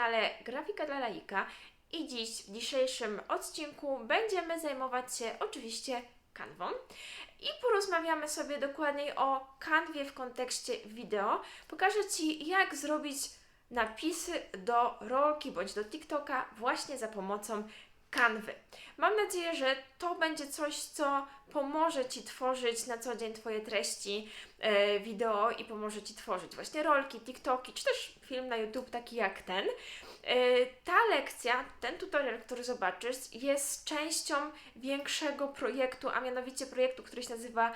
kanale Grafika dla Laika i dziś, w dzisiejszym odcinku będziemy zajmować się oczywiście kanwą i porozmawiamy sobie dokładniej o kanwie w kontekście wideo. Pokażę Ci, jak zrobić napisy do rolki bądź do TikToka właśnie za pomocą kanwy. Mam nadzieję, że to będzie coś, co pomoże Ci tworzyć na co dzień Twoje treści e, wideo i pomoże Ci tworzyć właśnie rolki, TikToki, czy też film na YouTube taki jak ten. E, Ta lekcja, ten tutorial, który zobaczysz, jest częścią większego projektu, a mianowicie projektu, który się nazywa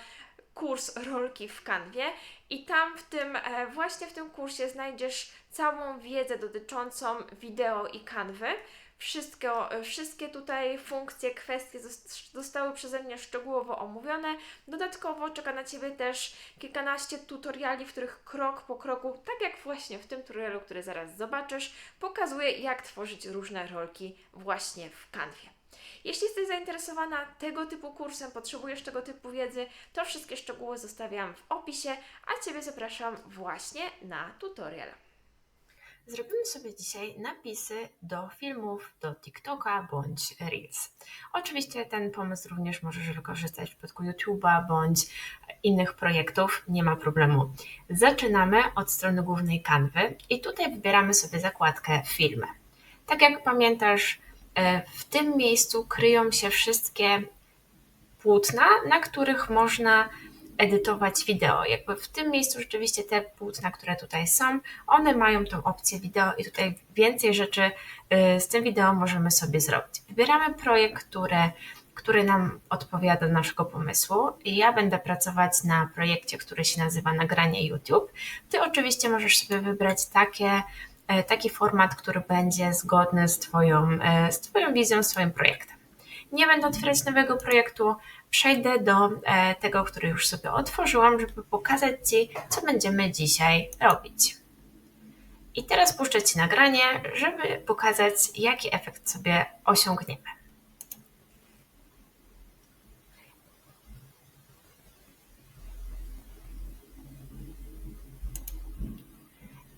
kurs rolki w kanwie i tam w tym, e, właśnie w tym kursie znajdziesz całą wiedzę dotyczącą wideo i kanwy. Wszystko, wszystkie tutaj funkcje, kwestie zos- zostały przeze mnie szczegółowo omówione. Dodatkowo czeka na Ciebie też kilkanaście tutoriali, w których krok po kroku, tak jak właśnie w tym tutorialu, który zaraz zobaczysz, pokazuję jak tworzyć różne rolki właśnie w kanwie. Jeśli jesteś zainteresowana tego typu kursem, potrzebujesz tego typu wiedzy, to wszystkie szczegóły zostawiam w opisie, a Ciebie zapraszam właśnie na tutorial. Zrobimy sobie dzisiaj napisy do filmów, do TikToka bądź Reels. Oczywiście ten pomysł również możesz wykorzystać w przypadku YouTube'a bądź innych projektów, nie ma problemu. Zaczynamy od strony głównej kanwy i tutaj wybieramy sobie zakładkę filmy. Tak jak pamiętasz, e, w tym miejscu kryją się wszystkie płótna, na których można edytować wideo. Jakby w tym miejscu rzeczywiście te płótna, które tutaj są, one mają tą opcję wideo i tutaj więcej rzeczy y, z tym wideo możemy sobie zrobić. Wybieramy projekt, który, który nam odpowiada naszego pomysłu ja będę pracować na projekcie, który się nazywa Nagranie YouTube. Ty oczywiście możesz sobie wybrać takie, e, taki format, który będzie zgodny z twoją, e, z twoją wizją, z Twoim projektem. Nie będę otwierać nowego projektu, przejdę do e, tego, który już sobie otworzyłam, żeby pokazać Ci, co będziemy dzisiaj robić. I teraz puszczę Ci nagranie, żeby pokazać, jaki efekt sobie osiągniemy.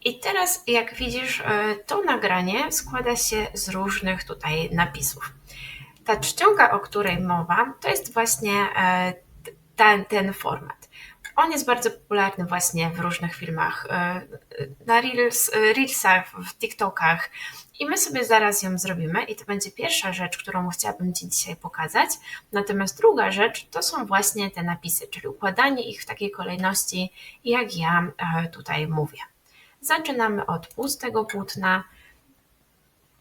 I teraz, jak widzisz, e, to nagranie składa się z różnych tutaj napisów. Ta czcionka, o której mowa, to jest właśnie e, ten, ten format. On jest bardzo popularny właśnie w różnych filmach, e, na Reels, Reelsach, w TikTokach i my sobie zaraz ją zrobimy i to będzie pierwsza rzecz, którą chciałabym Ci dzisiaj pokazać. Natomiast druga rzecz to są właśnie te napisy, czyli układanie ich w takiej kolejności, jak ja e, tutaj mówię. Zaczynamy od pustego płótna,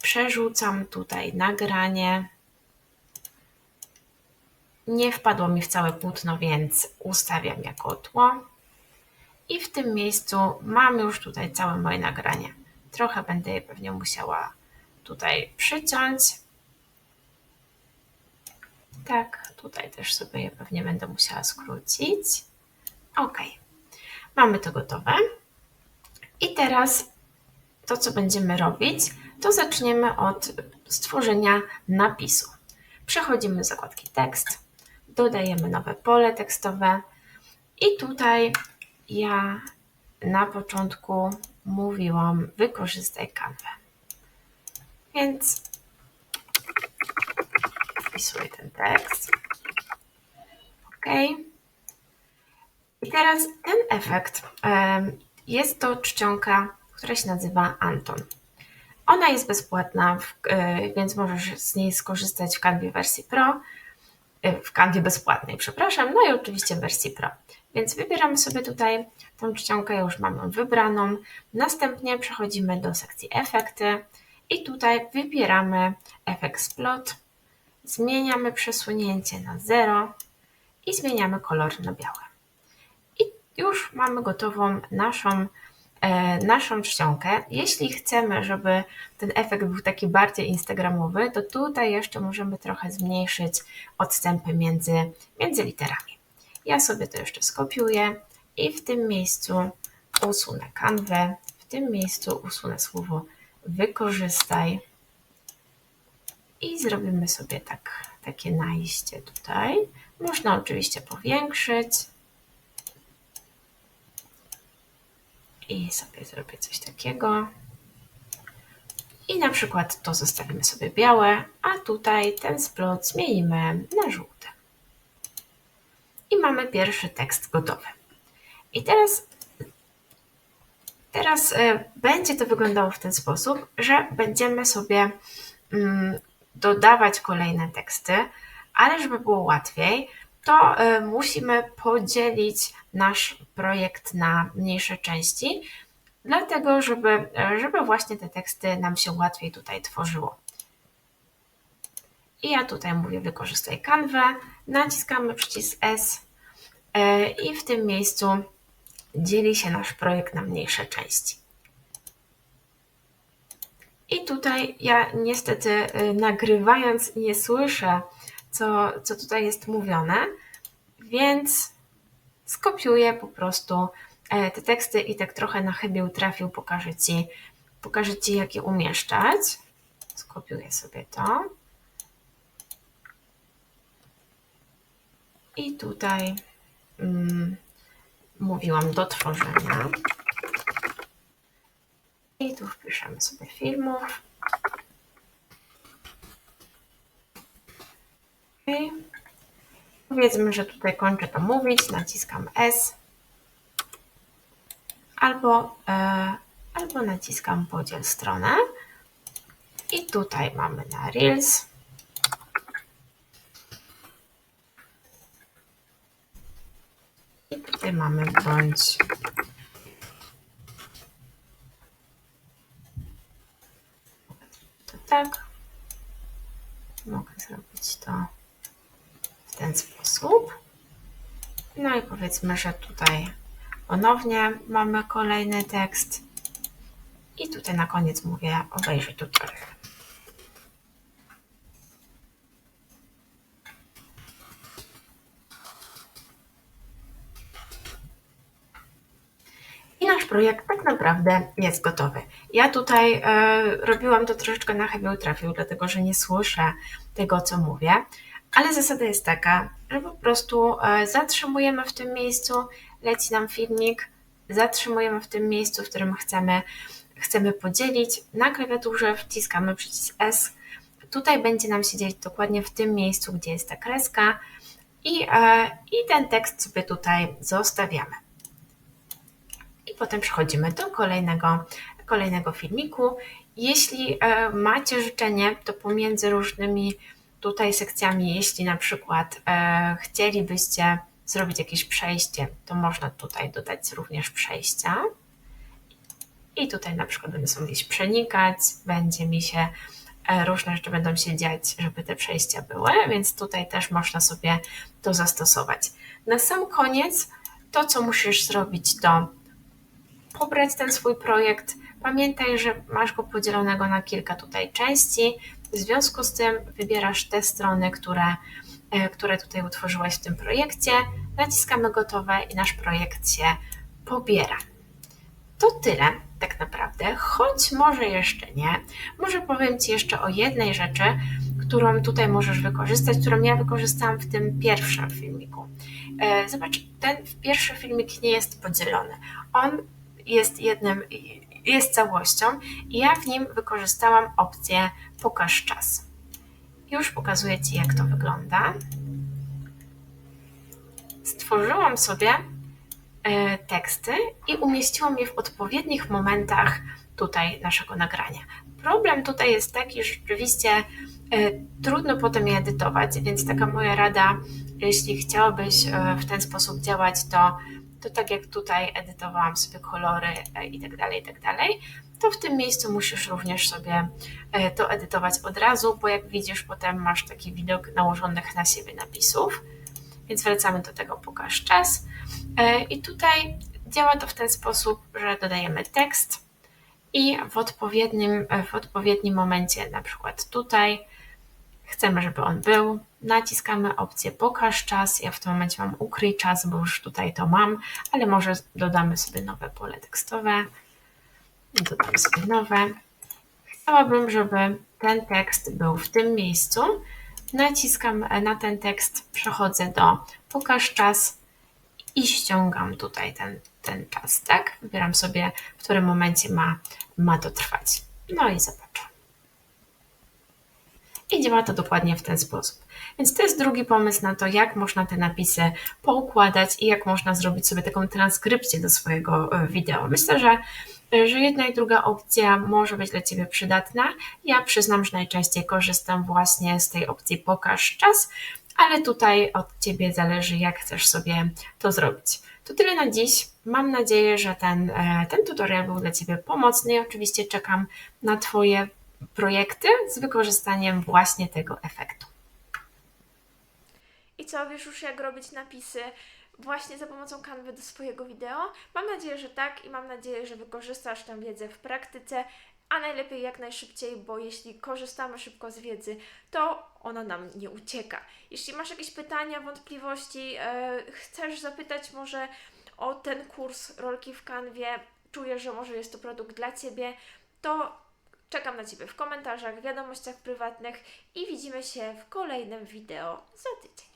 przerzucam tutaj nagranie, nie wpadło mi w całe płótno, więc ustawiam jako tło. I w tym miejscu mam już tutaj całe moje nagranie. Trochę będę je pewnie musiała tutaj przyciąć. Tak, tutaj też sobie je pewnie będę musiała skrócić. Ok, mamy to gotowe. I teraz to, co będziemy robić, to zaczniemy od stworzenia napisu. Przechodzimy do zakładki tekst dodajemy nowe pole tekstowe i tutaj ja na początku mówiłam wykorzystaj kanwę. Więc wpisuję ten tekst. OK. I teraz ten efekt jest to czcionka, która się nazywa Anton. Ona jest bezpłatna, e, więc możesz z niej skorzystać w kanwie wersji Pro w kanwie bezpłatnej, przepraszam, no i oczywiście w wersji Pro. Więc wybieramy sobie tutaj tą czcionkę, ja już mam ją wybraną. Następnie przechodzimy do sekcji efekty i tutaj wybieramy efekt splot, zmieniamy przesunięcie na 0 i zmieniamy kolor na biały. I już mamy gotową naszą naszą czcionkę. Jeśli chcemy, żeby ten efekt był taki bardziej instagramowy, to tutaj jeszcze możemy trochę zmniejszyć odstępy między, między literami. Ja sobie to jeszcze skopiuję i w tym miejscu usunę kanwę, w tym miejscu usunę słowo wykorzystaj i zrobimy sobie tak, takie najście tutaj. Można oczywiście powiększyć, i sobie zrobię coś takiego. I na przykład to zostawimy sobie białe, a tutaj ten splot zmienimy na żółty. I mamy pierwszy tekst gotowy. I teraz, teraz e, będzie to wyglądało w ten sposób, że będziemy sobie mm, dodawać kolejne teksty, ale żeby było łatwiej, to e, musimy podzielić nasz projekt na mniejsze części, dlatego żeby, e, żeby właśnie te teksty nam się łatwiej tutaj tworzyło. I ja tutaj mówię wykorzystaj kanwę, naciskamy przycisk S e, i w tym miejscu dzieli się nasz projekt na mniejsze części. I tutaj ja niestety nagrywając nie słyszę, co, co tutaj jest mówione, więc skopiuję po prostu e, te teksty i tak trochę na chybił trafił, pokażę Ci, pokażę Ci jak je umieszczać. Skopiuję sobie to. I tutaj mm, mówiłam do tworzenia. I tu wpiszemy sobie filmów. Powiedzmy, że tutaj kończę to mówić, naciskam S albo, e, albo naciskam podziel stronę i tutaj mamy na Reels. I tutaj mamy bądź to tak. Mogę zrobić to w ten sposób. No i powiedzmy, że tutaj ponownie mamy kolejny tekst. I tutaj na koniec mówię obejrzyj tutorial. I nasz projekt tak naprawdę jest gotowy. Ja tutaj e, robiłam to troszeczkę na chybił trafił, dlatego że nie słyszę tego, co mówię, ale zasada jest taka, że po prostu e, zatrzymujemy w tym miejscu, leci nam filmik, zatrzymujemy w tym miejscu, w którym chcemy, chcemy podzielić. Na klawiaturze wciskamy przycisk S. Tutaj będzie nam się dzielić dokładnie w tym miejscu, gdzie jest ta kreska i, e, i ten tekst sobie tutaj zostawiamy. I potem przechodzimy do kolejnego, kolejnego filmiku. Jeśli e, macie życzenie, to pomiędzy różnymi tutaj sekcjami, jeśli na przykład e, chcielibyście zrobić jakieś przejście, to można tutaj dodać również przejścia. I tutaj na przykład będę sobie gdzieś przenikać, będzie mi się e, różne rzeczy będą się dziać, żeby te przejścia były, więc tutaj też można sobie to zastosować. Na sam koniec to, co musisz zrobić, to pobrać ten swój projekt. Pamiętaj, że masz go podzielonego na kilka tutaj części. W związku z tym wybierasz te strony, które, e, które tutaj utworzyłaś w tym projekcie. Naciskamy gotowe i nasz projekt się pobiera. To tyle tak naprawdę, choć może jeszcze nie. Może powiem Ci jeszcze o jednej rzeczy, którą tutaj możesz wykorzystać, którą ja wykorzystałam w tym pierwszym filmiku. E, zobacz, ten pierwszy filmik nie jest podzielony. On jest jednym, jest całością i ja w nim wykorzystałam opcję pokaż czas. Już pokazuję Ci, jak to wygląda. Stworzyłam sobie e, teksty i umieściłam je w odpowiednich momentach tutaj naszego nagrania. Problem tutaj jest taki, że rzeczywiście e, trudno potem je edytować, więc taka moja rada, jeśli chciałabyś e, w ten sposób działać, to to tak jak tutaj edytowałam sobie kolory e, i tak dalej, i tak dalej, to w tym miejscu musisz również sobie e, to edytować od razu, bo jak widzisz, potem masz taki widok nałożonych na siebie napisów. Więc wracamy do tego pokaż czas. E, I tutaj działa to w ten sposób, że dodajemy tekst i w odpowiednim, w odpowiednim momencie, na przykład tutaj, chcemy, żeby on był, naciskamy opcję pokaż czas. Ja w tym momencie mam ukryj czas, bo już tutaj to mam, ale może dodamy sobie nowe pole tekstowe. Dodam sobie nowe. Chciałabym, żeby ten tekst był w tym miejscu. Naciskam na ten tekst, przechodzę do pokaż czas i ściągam tutaj ten, ten czas, tak? Wybieram sobie, w którym momencie ma, ma to trwać. No i zobaczę. I działa to dokładnie w ten sposób. Więc to jest drugi pomysł na to, jak można te napisy poukładać i jak można zrobić sobie taką transkrypcję do swojego e, wideo. Myślę, że, że jedna i druga opcja może być dla Ciebie przydatna. Ja przyznam, że najczęściej korzystam właśnie z tej opcji pokaż czas, ale tutaj od Ciebie zależy, jak chcesz sobie to zrobić. To tyle na dziś. Mam nadzieję, że ten, e, ten tutorial był dla Ciebie pomocny i oczywiście czekam na Twoje projekty z wykorzystaniem właśnie tego efektu. I co, wiesz już jak robić napisy właśnie za pomocą kanwy do swojego wideo? Mam nadzieję, że tak i mam nadzieję, że wykorzystasz tę wiedzę w praktyce, a najlepiej jak najszybciej, bo jeśli korzystamy szybko z wiedzy, to ona nam nie ucieka. Jeśli masz jakieś pytania, wątpliwości, e, chcesz zapytać może o ten kurs rolki w kanwie, czujesz, że może jest to produkt dla Ciebie, to czekam na Ciebie w komentarzach, wiadomościach prywatnych i widzimy się w kolejnym wideo za tydzień.